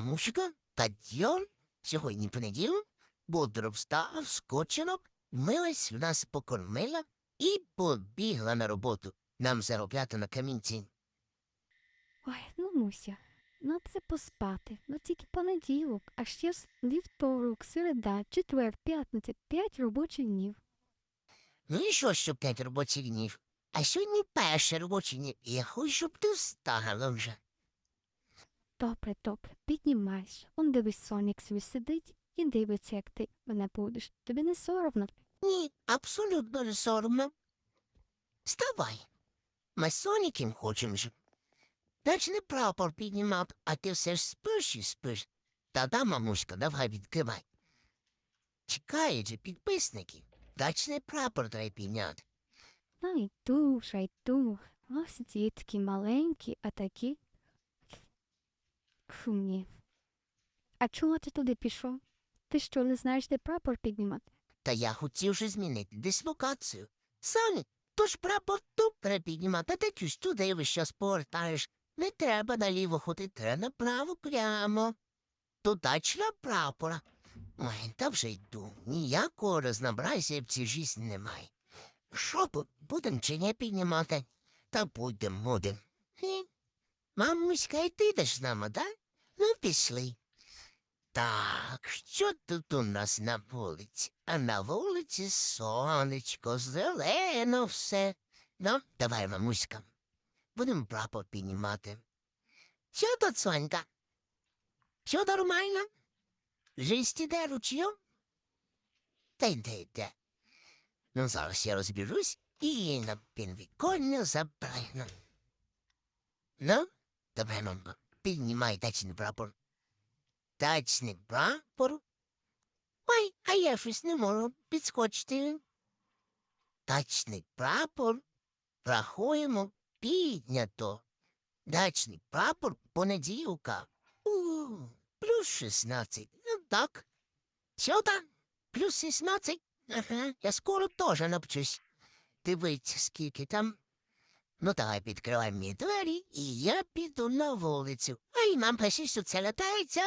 мамушка, підйом. Сьогодні понеділок. Бодро встав, скочила, вмилась, нас покормила і побігла на роботу. Нам заробляти на камінці. Ой, ну Муся, ну це поспати. Ну тільки понеділок, а ще ж вівторок, середа, четвер, п'ятниця, п'ять робочих днів. Ну і що, що п'ять робочих днів? А сьогодні перший робочий днів. і Я хочу, щоб ти встала вже. Добре, добре, піднімайся. Он дивись, Сонік собі сидить і дивиться, як ти мене будеш. Тобі не соромно. Ні, абсолютно не соромно. Вставай. Ми з Соніком хочемо ж. Даче не прапор піднімав, а ти все ж спиш і спиш. Та-да, мамуська, давай відкривай. Чекають же підписники. Дачний прапор треба підняти. Ну йду, вже йду. Ось дітки маленькі, а такі. Шумні. А чого ти туди пішов? Ти що, не знаєш, де прапор піднімати? Та я хотів же змінити дислокацію. Сонік, то ж прапор тут треба піднімати, а ти чусь туди весь час повертаєш. Не треба наліво ходити, треба направо прямо. До дачного прапора. Ой, та вже йду. Ніякого рознобразія в цій житті немає. Що бу- будем чи не піднімати? Та будем, будем. Мамуська, і ти йдеш з нами, да? Ну, пішли. Так, що тут у нас на вулиці? А на вулиці сонечко, зелено все. Ну, давай, мамуська. Будемо прапор піднімати. Що тут, Сонька? Що нормально? Жисть іде ручйом? Та йде, йде. Ну, зараз я розбіжусь і на підвіконня запрягну. Ну, давай, мамка, піднімай дачний прапор. Дачний прапор? Ой, а я щось не можу підскочити. Дачний прапор? Рахуємо піднято. Дачний прапор понеділка. У, плюс шістнадцять. Ну так. Сюда? Плюс шістнадцять? Ага, я скоро теж навчусь. Дивіться, скільки там. Ну, давай підкривай мені двері, і я піду на вулицю. Ай, нам що це летається.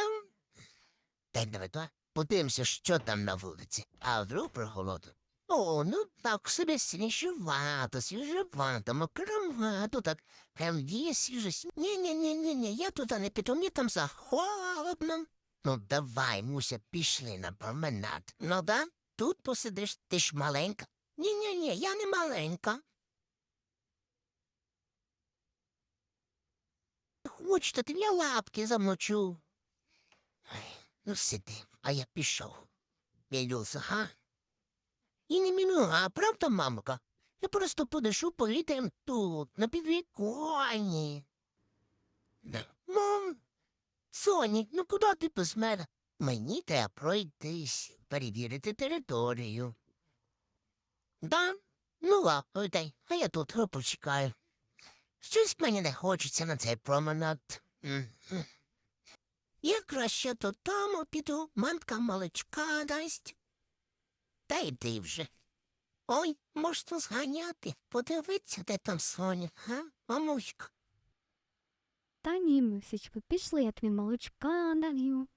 Дай давай, то. Подивимося, що там на вулиці. А вдруг прохолодно. О, ну так собі свіжувато, свіжувато, мокровато, так прям є свіжость. Ні-ні-ні-ні, я туди не піду, мені там захолодно. Ну, давай, Муся, пішли на променад. Ну да, тут посидиш, ти ж маленька. Ні-ні-ні, я не маленька. Хочете, ти я лапки замочу. Ну сиди, а я пішов. Білюса, га? І не міну, а правда, мамка? Я просто подишу повітрям тут, на підвіконні. Да. Мам, Сонік, ну куди ти без мене? Мені треба пройтись, перевірити територію. Да? Ну ладно, а я тут е, почекаю. Щось мені не хочеться на цей променад. Я краще додому піду, мамка молочка дасть. Та йди вже. Ой, можна зганяти, подивитися, де там Соня, га, мамуська. Та ні, Мусечко, пішли, я тобі молочка налью.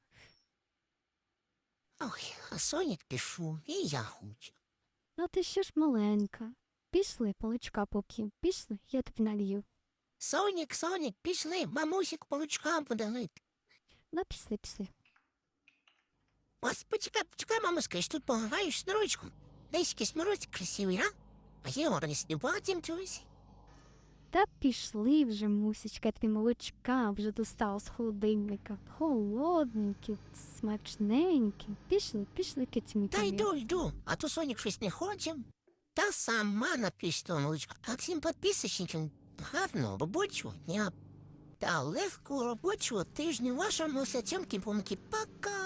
Ой, а Сонік пішов, і я хочу. Ну ти ще ж маленька. Пішли, молочка поп'ємо. Пішли, я тобі налью. Сонік, Сонік, пішли, мамусік буде лити. Ну, пішли, пішли. Ось, почекай, почекай, мамуська, я ж тут пограєш з. Десь якийсь морозик красивий, а? А я його не снюватим чогось. Та пішли вже, Мусечка, я тобі молочка вже достала з холодильника. Холодненькі, смачненькі. Пішли, пішли, кицю Та йду, йду, а то Сонік щось не хоче. Та сама напише того молочка. А підписочникам гарного робочого дня. Та легкого робочого тижня вашому. Пока!